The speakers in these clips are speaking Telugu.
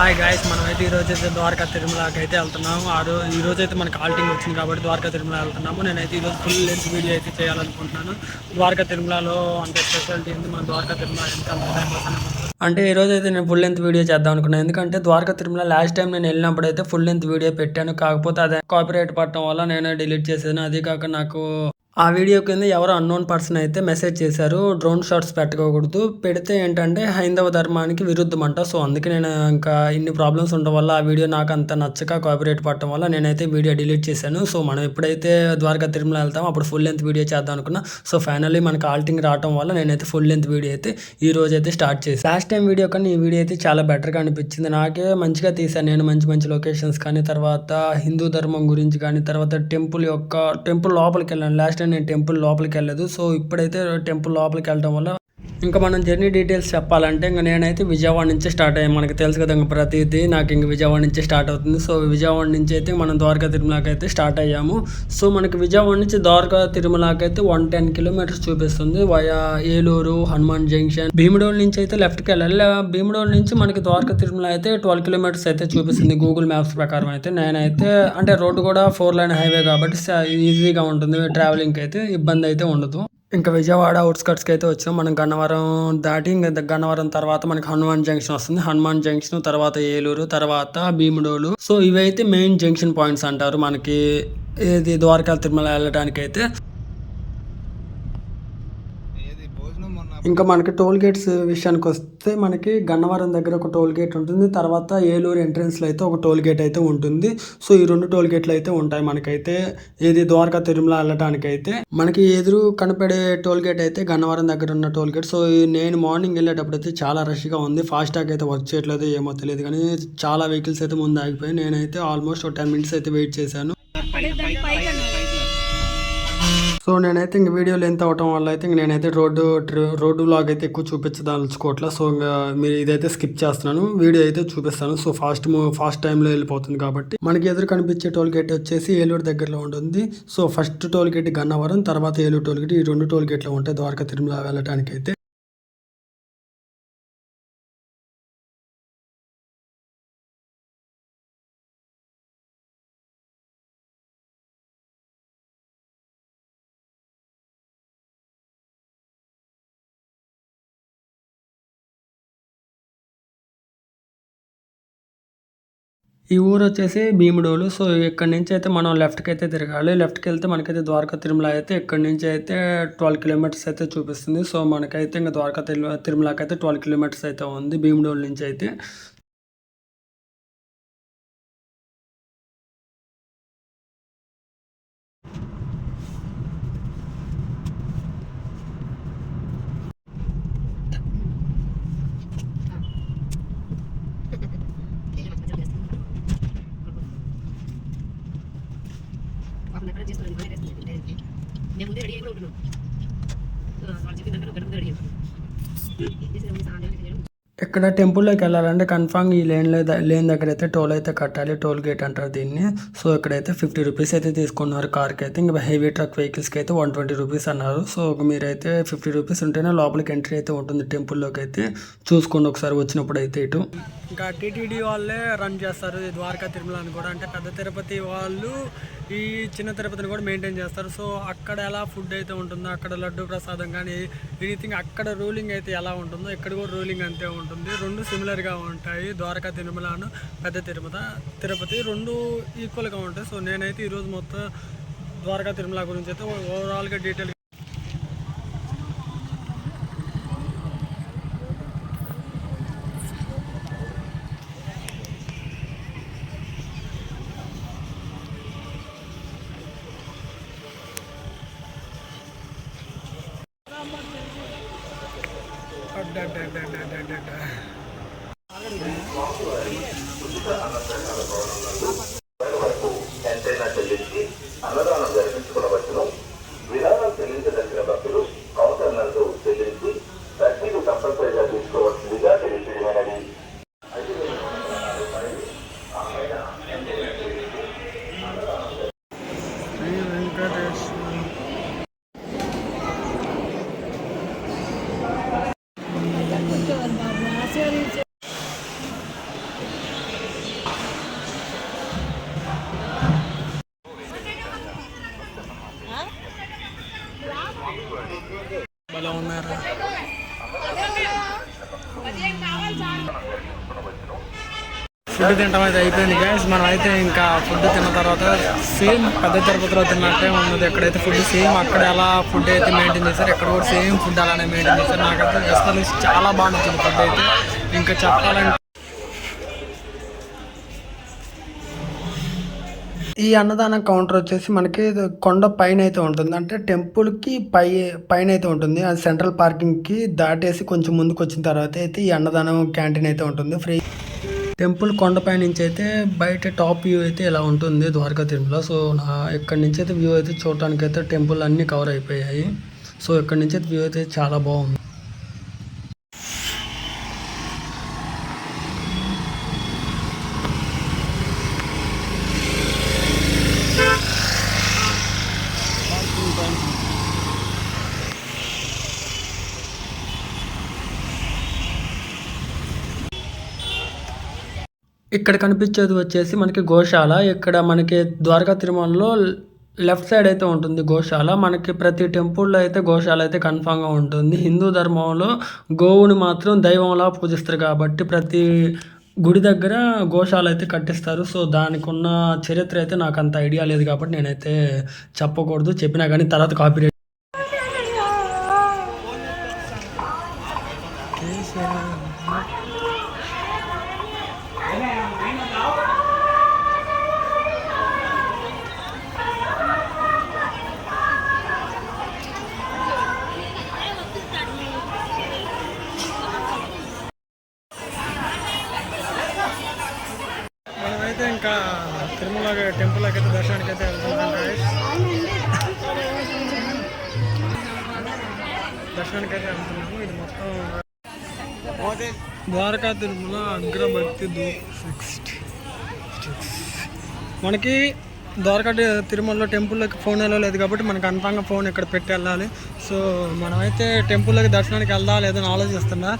హాయ్ గాయస్ మనం అయితే ఈ రోజు అయితే ద్వారకా తిరుమలకి అయితే వెళ్తున్నాము. ఆ రోజు ఈ రోజు అయితే మనకి ఆల్టింగ్ వచ్చింది కాబట్టి ద్వారకా తిరుమల వెళ్తున్నాము. నేనైతే ఈ రోజు ఫుల్ లెన్స్ వీడియో అయితే చేయాలనుకుంటున్నాను. ద్వారకా తిరుమలలో అంటే స్పెషాలిటీ ఏంది? మన ద్వారకా తిరుమల ఎంత అంటే ఈ రోజు అయితే నేను ఫుల్ లెంత్ వీడియో చేద్దాం అనుకున్నాను ఎందుకంటే ద్వారకా తిరుమల లాస్ట్ టైం నేను వెళ్ళినప్పుడు అయితే ఫుల్ లెంత్ వీడియో పెట్టాను. కాకపోతే అదే కాపీరైట్ పట్టడం వల్ల నేను డిలీట్ చేశాను అది కాక నాకు ఆ వీడియో కింద ఎవరో అన్నోన్ పర్సన్ అయితే మెసేజ్ చేశారు. డ్రోన్ షాట్స్ పెట్టుకోకూడదు పెడితే ఏంటంటే హైందవ ధర్మానికి విరుద్ధం అంట సో అందుకే నేను ఇంకా ఇన్ని ప్రాబ్లమ్స్ ఉండడం వల్ల ఆ వీడియో నాకు అంత నచ్చక కాపీరేట్ పడటం వల్ల నేనైతే వీడియో డిలీట్ చేశాను. సో మనం ఎప్పుడైతే ద్వారకా తిరుమల వెళ్తామో అప్పుడు ఫుల్ లెంత్ వీడియో చేద్దాం అనుకున్నా. సో ఫైనల్లీ మనకి ఆల్టింగ్ రావడం వల్ల నేనైతే ఫుల్ లెంత్ వీడియో అయితే ఈ రోజు అయితే స్టార్ట్ చేశాను. లాస్ట్ టైం వీడియో కానీ ఈ వీడియో అయితే చాలా బెటర్గా అనిపించింది. నాకే మంచిగా తీసాను నేను మంచి మంచి లొకేషన్స్ కానీ తర్వాత హిందూ ధర్మం గురించి కానీ తర్వాత టెంపుల్ యొక్క టెంపుల్ లోపలికి వెళ్ళాను. లాస్ట్ టైం నేను టెంపుల్ లోపలికి వెళ్ళలేదు. సో ఇప్పుడైతే టెంపుల్ లోపలికి వెళ్ళడం వల్ల ఇంకా మనం జర్నీ డీటెయిల్స్ చెప్పాలంటే ఇంకా నేనైతే విజయవాడ నుంచి స్టార్ట్ అయ్యాను. మనకి తెలుసు కదా ఇంకా ప్రతిదీ నాకు ఇంక విజయవాడ నుంచి స్టార్ట్ అవుతుంది. సో విజయవాడ నుంచి అయితే మనం ద్వారకా తిరుమలకి అయితే స్టార్ట్ అయ్యాము. సో మనకి విజయవాడ నుంచి ద్వారకా తిరుమలకి అయితే వన్ టెన్ కిలోమీటర్స్ చూపిస్తుంది. Via Eluru Hanuman junction. Bhimadole నుంచి అయితే లెఫ్ట్కి వెళ్ళాలి. భీముడోల్ నుంచి మనకి ద్వారకా తిరుమల అయితే ట్వెల్వ్ కిలోమీటర్స్ అయితే చూపిస్తుంది గూగుల్ మ్యాప్స్ ప్రకారం అయితే. నేనైతే అంటే రోడ్డు కూడా ఫోర్ లైన్ హైవే కాబట్టి ఈజీగా ఉంటుంది. ట్రావెలింగ్కి అయితే ఇబ్బంది అయితే ఉండదు. ఇంకా విజయవాడ అవుట్స్కట్స్కి అయితే వచ్చాం. మనం గన్నవరం దాటి ఇంకా గన్నవరం తర్వాత మనకి హనుమాన్ జంక్షన్ వస్తుంది. హనుమాన్ జంక్షన్ తర్వాత ఏలూరు తర్వాత భీముడోలు. సో ఇవైతే మెయిన్ జంక్షన్ పాయింట్స్ అంటారు మనకి. ఇది ద్వారకా తిరుమల వెళ్ళడానికి అయితే ఇంకా మనకి టోల్ గేట్స్ విషయానికి వస్తే మనకి గన్నవరం దగ్గర ఒక టోల్ గేట్ ఉంటుంది. తర్వాత ఏలూరు ఎంట్రన్స్లో అయితే ఒక టోల్ గేట్ అయితే ఉంటుంది. సో ఈ రెండు టోల్ గేట్లు అయితే ఉంటాయి మనకైతే. ఏది ద్వారకా తిరుమల వెళ్ళడానికి అయితే మనకి ఎదురు కనపడే టోల్ గేట్ అయితే గన్నవరం దగ్గర ఉన్న టోల్ గేట్. సో నేను మార్నింగ్ వెళ్ళేటప్పుడు అయితే చాలా రష్గా ఉంది. ఫాస్ట్ ట్యాగ్ అయితే వర్క్ చేయట్లేదు ఏమో తెలియదు. కానీ చాలా వెహికల్స్ అయితే ముందు ఆగిపోయి నేనైతే ఆల్మోస్ట్ ఒక టెన్ మినిట్స్ అయితే వెయిట్ చేశాను. సో నేనైతే ఇంక వీడియో లెంత్ అవటం వల్ల అయితే ఇంక నేనైతే రోడ్డు ట్రి- రోడ్డు లాగ్ అయితే ఎక్కువ చూపించదలుచుకోవట్లే. సో ఇంకా మీరు ఇదైతే స్కిప్ చేస్తున్నాను. వీడియో అయితే చూపిస్తాను. సో ఫాస్ట్ ఫాస్ట్ టైంలో వెళ్ళిపోతుంది కాబట్టి మనకి ఎదురు కనిపించే టోల్ గేట్ వచ్చేసి ఏలూరు దగ్గరలో ఉంటుంది. So first toll gate Gannavaram తర్వాత ఏలూరు టోల్ గేట్ ఈ రెండు టోల్ గేట్లు ఉంటాయి ద్వారకా తిరుమల వెళ్ళటానికి అయితే ఈ ఊరు వచ్చేసి భీముడోలు. సో ఇక్కడ నుంచి అయితే మనం లెఫ్ట్కి అయితే తిరగాలి. లెఫ్ట్కి వెళ్తే మనకైతే ద్వారకా తిరుమల అయితే ఇక్కడ నుంచి అయితే ట్వెల్వ్ కిలోమీటర్స్ అయితే చూపిస్తుంది. సో మనకైతే ఇంకా ద్వారకా తిరుమలకి అయితే ట్వెల్వ్ కిలోమీటర్స్ అయితే ఉంది భీముడోలు నుంచి అయితే. నేను ముందే రెడీ అయిపోయి ఉంటున్నాను వాళ్ళు చెప్పిన దగ్గర గడుపు రెడీ అయిపోయి ఇక్కడ టెంపుల్లోకి వెళ్ళాలంటే కన్ఫామ్ ఈ లేన్ లేన్ దగ్గర అయితే టోల్ అయితే కట్టాలి. టోల్ గేట్ అంటారు దీన్ని. సో ఇక్కడైతే ఫిఫ్టీ రూపీస్ అయితే తీసుకున్నారు కార్కి అయితే. ఇంకా హెవీ ట్రక్ వెహికల్స్కి అయితే వన్ ట్వంటీ రూపీస్ అన్నారు. సో మీరైతే ఫిఫ్టీ రూపీస్ ఉంటేనే లోపలికి ఎంట్రీ అయితే ఉంటుంది టెంపుల్లోకి అయితే. చూసుకోండి ఒకసారి వచ్చినప్పుడు అయితే ఇటు. ఇంకా టీటీడీ వాళ్ళే రన్ చేస్తారు. ద్వారకా ద్వారకా తిరుమలని కూడా. అంటే పెద్ద తిరుపతి వాళ్ళు ఈ చిన్న తిరుపతిని కూడా మెయింటైన్ చేస్తారు. సో అక్కడ ఎలా ఫుడ్ అయితే ఉంటుందో అక్కడ లడ్డు ప్రసాదం కానీ ఎనీథింగ్ అక్కడ రూలింగ్ అయితే ఎలా ఉంటుందో ఇక్కడ కూడా రూలింగ్ అంతే ఉంటుంది రెండు సిమిలర్గా ఉంటాయి. ద్వారకా తిరుమలను పెద్ద తిరుమల. తిరుపతి రెండు ఈక్వల్గా ఉంటాయి. సో నేనైతే ఈరోజు మొత్తం ద్వారకా తిరుమల గురించి అయితే ఓవరాల్గా డీటెయిల్ ಅನ್ನದಾನದಲ್ಲಿ ఫుడ్ తినడం అయితే అయిపోయింది గ్యాస్ మనం అయితే ఇంకా ఫుడ్ తిన్న తర్వాత సేమ్ పెద్ద తిరుపతిలో తిన్నట్టే ఉన్నది. ఎక్కడైతే ఫుడ్ సేమ్ అక్కడ ఎలా ఫుడ్ అయితే మెయింటైన్ చేశారు. ఎక్కడ కూడా సేమ్ ఫుడ్ అలానే మెయింటైన్ చేశారు. నాకైతే అసలు చాలా బాగా నచ్చింది ఫుడ్ అయితే. ఇంకా చెప్పాలంటే ఈ అన్నదాన కౌంటర్ వచ్చేసి మనకి కొండ పైన అయితే ఉంటుంది. అంటే టెంపుల్కి పై పైన అయితే ఉంటుంది. అది సెంట్రల్ పార్కింగ్కి దాటేసి కొంచెం ముందుకు వచ్చిన తర్వాత అయితే ఈ అన్నదానం క్యాంటీన్ అయితే ఉంటుంది. ఫ్రీ టెంపుల్ కొండపై నుంచి అయితే బయట టాప్ వ్యూ అయితే ఇలా ఉంటుంది ద్వారకా తిరుమల. సో నా ఇక్కడి నుంచి అయితే వ్యూ అయితే చూడటానికి అయితే టెంపుల్ అన్నీ కవర్ అయిపోయాయి. సో ఇక్కడి నుంచి అయితే వ్యూ అయితే చాలా బాగుంది. ఇక్కడ కనిపించేది వచ్చేసి మనకి గోశాల. ఇక్కడ మనకి ద్వారకా తిరుమలలో లెఫ్ట్ సైడ్ అయితే ఉంటుంది గోశాల. మనకి ప్రతి టెంపుల్లో అయితే గోశాల అయితే కన్ఫామ్గా ఉంటుంది. హిందూ ధర్మంలో గోవుని మాత్రం దైవంలా పూజిస్తారు కాబట్టి ప్రతి గుడి దగ్గర గోశాల అయితే కట్టిస్తారు. సో దానికి ఉన్న చరిత్ర అయితే నాకు అంత ఐడియా లేదు కాబట్టి నేనైతే చెప్పకూడదు. చెప్పినా కానీ తర్వాత కాపీ మనమైతే ఇంకా తిరుమల టెంపుల్కి అయితే దర్శనానికి అయితే వెళ్తున్నాం guys. దర్శనానికి అయితే వెళ్తున్నాము ఇది మొత్తం ద్వారకా తిరుమల అగ్రభక్తి దూప్ సిక్స్టీ మనకి ద్వారకా తిరుమలలో టెంపుల్లోకి ఫోన్ వెళ్ళలేదు కాబట్టి మనకు కన్ఫామ్గా ఫోన్ ఇక్కడ పెట్టి వెళ్ళాలి. సో మనమైతే టెంపుల్లోకి దర్శనానికి వెళ్దా లేదని ఆలోచిస్తున్నా.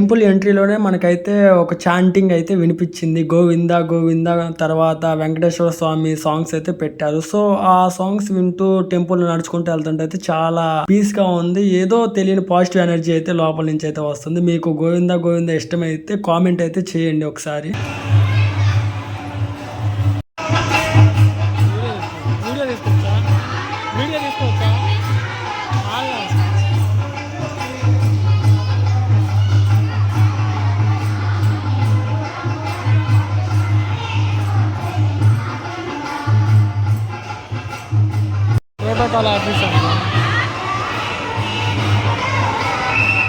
టెంపుల్ ఎంట్రీలోనే మనకైతే ఒక చాంటింగ్ అయితే వినిపించింది. గోవింద గోవింద తర్వాత వెంకటేశ్వర స్వామి సాంగ్స్ అయితే పెట్టారు. సో ఆ సాంగ్స్ వింటూ టెంపుల్ నడుచుకుంటూ వెళ్తుంటే అయితే చాలా పీస్గా ఉంది. ఏదో తెలియని పాజిటివ్ ఎనర్జీ అయితే లోపల నుంచి అయితే వస్తుంది. మీకు గోవింద గోవింద ఇష్టమైతే కామెంట్ అయితే చేయండి ఒకసారి. ప్రోటోకాల్ ఆఫీసర్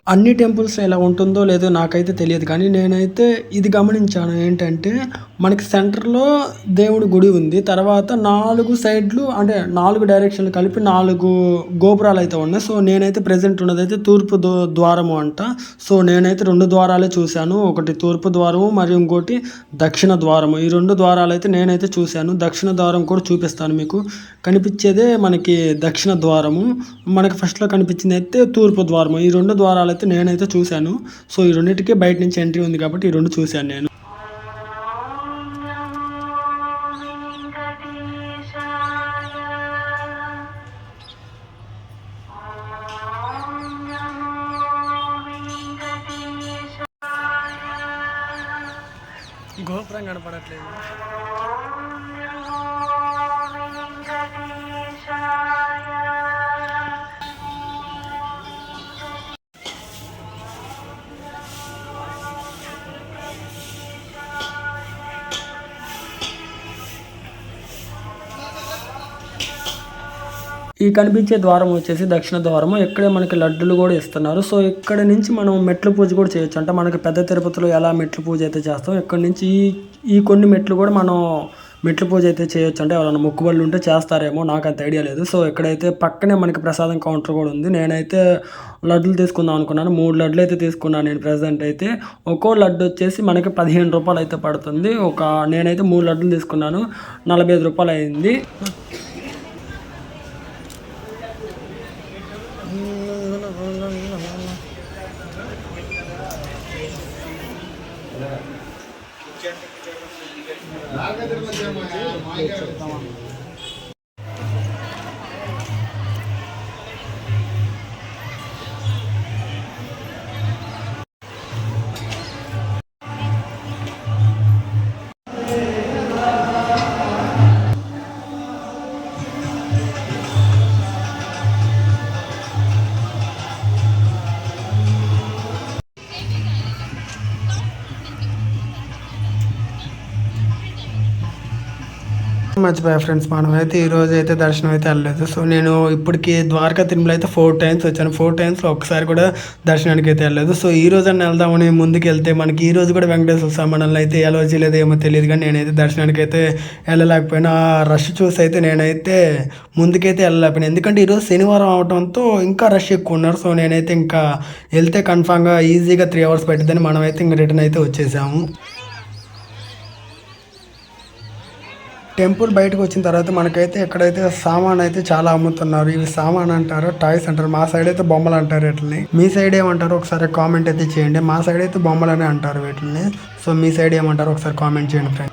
అన్ని టెంపుల్స్ ఎలా ఉంటుందో లేదో నాకైతే తెలియదు కానీ నేనైతే ఇది గమనించాను ఏంటంటే మనకి సెంటర్లో దేవుడి గుడి ఉంది తర్వాత నాలుగు సైడ్లు అంటే నాలుగు డైరెక్షన్లు కలిపి నాలుగు గోపురాలు అయితే ఉన్నాయి. సో నేనైతే ప్రజెంట్ ఉన్నదైతే తూర్పు ద్వారము అంట. సో నేనైతే రెండు ద్వారాలే చూశాను ఒకటి తూర్పు ద్వారము మరియు ఇంకోటి దక్షిణ ద్వారము. ఈ రెండు ద్వారాలు అయితే నేనైతే చూశాను దక్షిణ ద్వారం కూడా చూపిస్తాను మీకు. కనిపించేదే మనకి దక్షిణ ద్వారము. మనకి ఫస్ట్లో కనిపించింది అయితే తూర్పు ద్వారము. ఈ రెండు ద్వారాలు అయితే నేనైతే చూశాను. సో ఈ రెండింటికి బయట నుంచి ఎంట్రీ ఉంది కాబట్టి ఈ రెండు చూశాను నేను. గోపురం కనపడట్లేదు. ఈ కనిపించే ద్వారం వచ్చేసి దక్షిణ ద్వారము. ఇక్కడే మనకి లడ్డులు కూడా ఇస్తున్నారు. సో ఇక్కడ నుంచి మనం మెట్ల పూజ కూడా చేయొచ్చు. అంటే మనకి పెద్ద తిరుపతిలో ఎలా మెట్ల పూజ అయితే చేస్తాం ఇక్కడ నుంచి ఈ ఈ కొన్ని మెట్లు కూడా మనం మెట్ల పూజ అయితే చేయొచ్చు. అంటే ఎవరైనా మొక్కుబళ్ళు ఉంటే చేస్తారేమో నాకు అంత ఐడియా లేదు. సో ఇక్కడైతే పక్కనే మనకి ప్రసాదం కౌంటర్ కూడా ఉంది. నేనైతే లడ్డులు తీసుకుందాం అనుకున్నాను. మూడు లడ్లు అయితే తీసుకున్నాను నేను ప్రజెంట్ అయితే. ఒక్కో లడ్డు వచ్చేసి మనకి పదిహేను రూపాయలు అయితే పడుతుంది. ఒక నేనైతే మూడు లడ్డులు తీసుకున్నాను. నలభై ఐదు రూపాయలు అయింది. మర్చిపోయా ఫ్రెండ్స్ మనం అయితే ఈ రోజు అయితే దర్శనం అయితే వెళ్ళలేదు. సో నేను ఇప్పటికి ద్వారకా తిరుమల అయితే ఫోర్ టైమ్స్ వచ్చాను. ఫోర్ టైమ్స్లో ఒకసారి కూడా దర్శనానికి అయితే వెళ్ళలేదు. సో ఈ రోజు అన్న వెళ్దామని ముందుకు వెళ్తే మనకి ఈ రోజు కూడా వెంకటేశ్వర స్వామి అయితే ఎలా చేయలేదు ఏమో తెలియదు. కానీ నేనైతే దర్శనానికి అయితే వెళ్ళలేకపోయినా. ఆ రష్ చూసి అయితే నేనైతే ముందుకైతే వెళ్ళలేకపోయినా. ఎందుకంటే ఈరోజు శనివారం అవడంతో ఇంకా రష్ ఎక్కువ ఉన్నారు. సో నేనైతే ఇంకా వెళ్తే కన్ఫామ్గా ఈజీగా త్రీ అవర్స్ పెట్టిద్దని మనమైతే ఇంకా రిటర్న్ అయితే వచ్చేసాము. టెంపుల్ బయటకు వచ్చిన తర్వాత మనకైతే ఎక్కడైతే సామాన్ అయితే చాలా అమ్ముతున్నారు ఇవి సామాన్ అంటారు టాయ్స్ అంటారు మా సైడ్ అయితే బొమ్మలు అంటారు వీటిని. మీ సైడ్ ఏమంటారు ఒకసారి కామెంట్ అయితే చేయండి. మా సైడ్ అయితే బొమ్మలనే అంటారు వీటిని. సో మీ సైడ్ ఏమంటారు ఒకసారి కామెంట్ చేయండి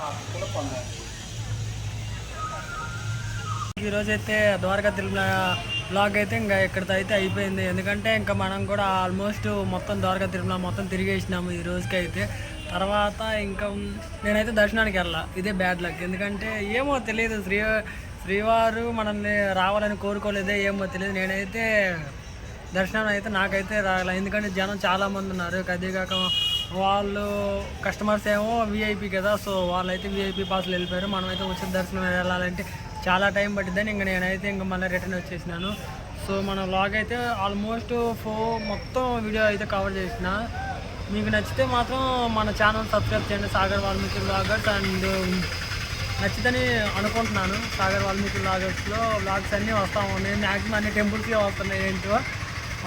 ఫ్రెండ్ ఈరోజు అయితే ద్వారకా తిరుమల బ్లాగ్ అయితే ఇంకా ఇక్కడితో అయితే అయిపోయింది. ఎందుకంటే ఇంకా మనం కూడా ఆల్మోస్ట్ మొత్తం ద్వారకా తిరుమల మొత్తం తిరిగేసినాము ఈ రోజుకి అయితే. తర్వాత ఇంకా నేనైతే దర్శనానికి వెళ్ళా. ఇదే బ్యాడ్ లక్ ఎందుకంటే ఏమో తెలియదు. శ్రీ శ్రీవారు మనల్ని రావాలని కోరుకోలేదే ఏమో తెలియదు. నేనైతే దర్శనం అయితే నాకైతే రాగల ఎందుకంటే జనం చాలామంది ఉన్నారు. అదేగాక వాళ్ళు కస్టమర్స్ ఏమో వీఐపీ కదా సో వాళ్ళైతే వీఐపీ పాసులు వెళ్ళిపోయారు. మనమైతే ఉచిత దర్శనం వెళ్ళాలంటే చాలా టైం పట్టిద్దని ఇంక నేనైతే ఇంక మళ్ళీ రిటర్న్ వచ్చేసినాను. సో మన లాగ్ అయితే ఆల్మోస్ట్ ఫో మొత్తం వీడియో అయితే కవర్ చేసిన. మీకు నచ్చితే మాత్రం మన ఛానల్ సబ్స్క్రైబ్ చేయండి సాగర్ వాల్మీకి బ్లాగర్స్ అండ్ నచ్చితని అనుకుంటున్నాను సాగర్ వాల్మీకి బ్లాగర్స్లో బ్లాగ్స్ అన్నీ వస్తూ ఉన్నాయి. మ్యాక్సిమం అన్ని టెంపుల్స్కే వస్తున్నాయి ఏంటో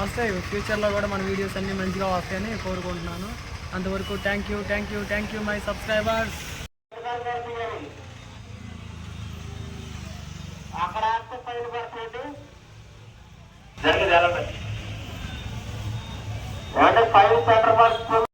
వస్తాయి. ఫ్యూచర్లో కూడా మన వీడియోస్ అన్నీ మంచిగా వస్తాయని కోరుకుంటున్నాను. అంతవరకు thank you thank you thank you my subscribers జరిగి ఫైవ్ సెంటర్